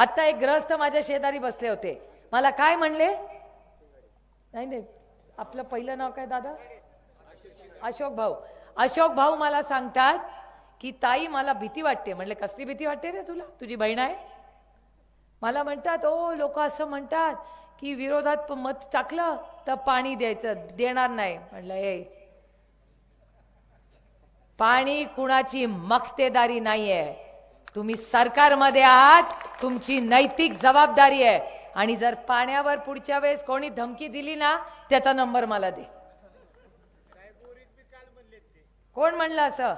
आता एक ग्रहस्थ माझ्या शेजारी बसले होते. मला काय म्हणले? नाही नाही. आपलं पहिलं नाव काय दादा? अशोक भाऊ. अशोक भाऊ मला सांगतात की ताई मला भीती वाटते. म्हणले कसली भीती वाटते रे तुला? तुझी बहीण आहे? मला म्हणतात ओ लोक असं म्हणतात की विरोधात मत टाकलं तर पाणी द्यायचं देणार नाही. म्हणलं ए पाणी कुणाची मक्तेदारी नाहीये. तुम्ही सरकारमध्ये आहात तुमची नैतिक जबाबदारी आहे. आणि जर पाण्यावर पुढच्या वेळेस कोणी धमकी दिली ना त्याचा नंबर मला दे. कोण म्हणलं असं?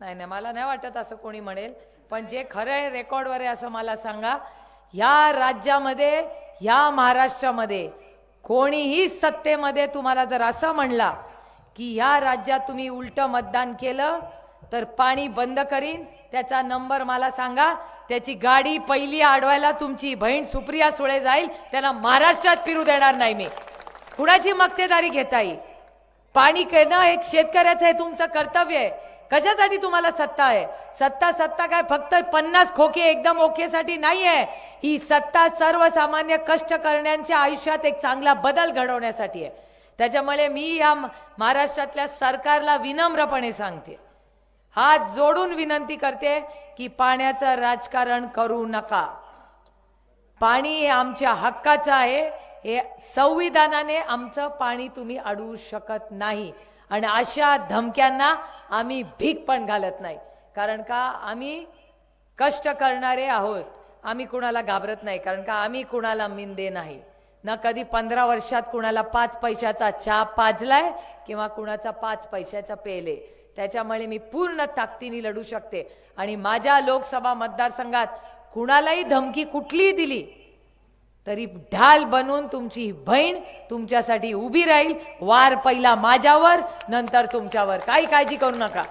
नाही नाही मला नाही वाटत असं कोणी म्हणेल. पण जे खरं आहे रेकॉर्डवर आहे असं मला सांगा. या राज्यामध्ये या महाराष्ट्रामध्ये कोणीही सत्तेमध्ये तुम्हाला जर असं म्हणला की या राज्यात तुम्ही उलट मतदान केलं तर पाणी बंद करीन. त्याचा नंबर मला सांगा. त्याची गाडी पहिली अडवायला तुमची बहीण सुप्रिया सुळे जाईल. त्याला महाराष्ट्रात फिरू देणार नाही मी. कुणाची मक्तेदारी घेता येईल पाणी करणं एक शेतकऱ्याचं हे तुमचं कर्तव्य आहे. कशासाठी तुम्हाला सत्ता आहे? सत्ता सत्ता काय? फक्त पन्नास खोके एकदम ओकेसाठी नाही आहे ही सत्ता सर्वसामान्य कष्ट करण्याच्या आयुष्यात एक चांगला बदल घडवण्यासाठी आहे. त्याच्यामुळे मी या महाराष्ट्रातल्या सरकारला विनम्रपणे सांगते. हात जोडून विनंती करते की पाण्याचं राजकारण करू नका. पाणी हे आमच्या हक्काचं आहे. हे संविधानाने आमचं पाणी तुम्ही अडवू शकत नाही. आणि अशा धमक्यांना आम्ही भीक पण घालत नाही. कारण का? आम्ही कष्ट करणारे आहोत. आम्ही कुणाला घाबरत नाही. कारण का? आम्ही कुणाला मिंदे नाही. ना कधी पंधरा वर्षात कुणाला पाच पैशाचा चहा पाजलाय किंवा कुणाचा पाच पैशाचा पेले. त्याच्यामुळे मी पूर्ण ताकदीने लढू शकते. आणि माझ्या लोकसभा मतदारसंघात कुणालाही धमकी कुठलीही दिली तरी ढाल बनून तुमची बहीण तुमच्यासाठी उभी राहील. वार पहिला माझ्यावर नंतर तुमच्यावर. काही काळजी करू नका.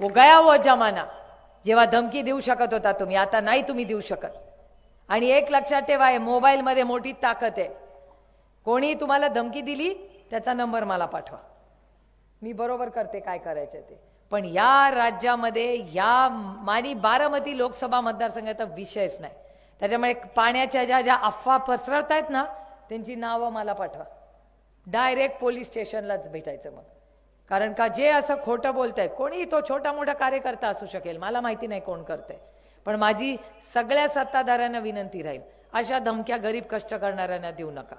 वो गया वो जमाना. जेव्हा धमकी देऊ शकत होता तुम्ही आता नाही तुम्ही देऊ शकत. आणि एक लक्षात ठेवा हे मोबाईलमध्ये मोठी ताकद आहे. कोणी तुम्हाला धमकी दिली त्याचा नंबर मला पाठवा. मी बरोबर करते काय करायचं ते. पण या राज्यामध्ये या माझी बारामती लोकसभा मतदारसंघाचा विषयच नाही. त्याच्यामुळे पाण्याच्या ज्या ज्या अफवा पसरवत आहेत ना त्यांची नावं मला पाठवा. डायरेक्ट पोलीस स्टेशनलाच भेटायचं मग. कारण का जे असं खोटं बोलतंय कोणी तो छोटा मोठा कार्यकर्ता असू शकेल मला माहिती नाही कोण करतंय. पण माझी सगळ्या सत्ताधाऱ्यांना विनंती राहील अशा धमक्या गरीब कष्ट करणाऱ्यांना देऊ नका.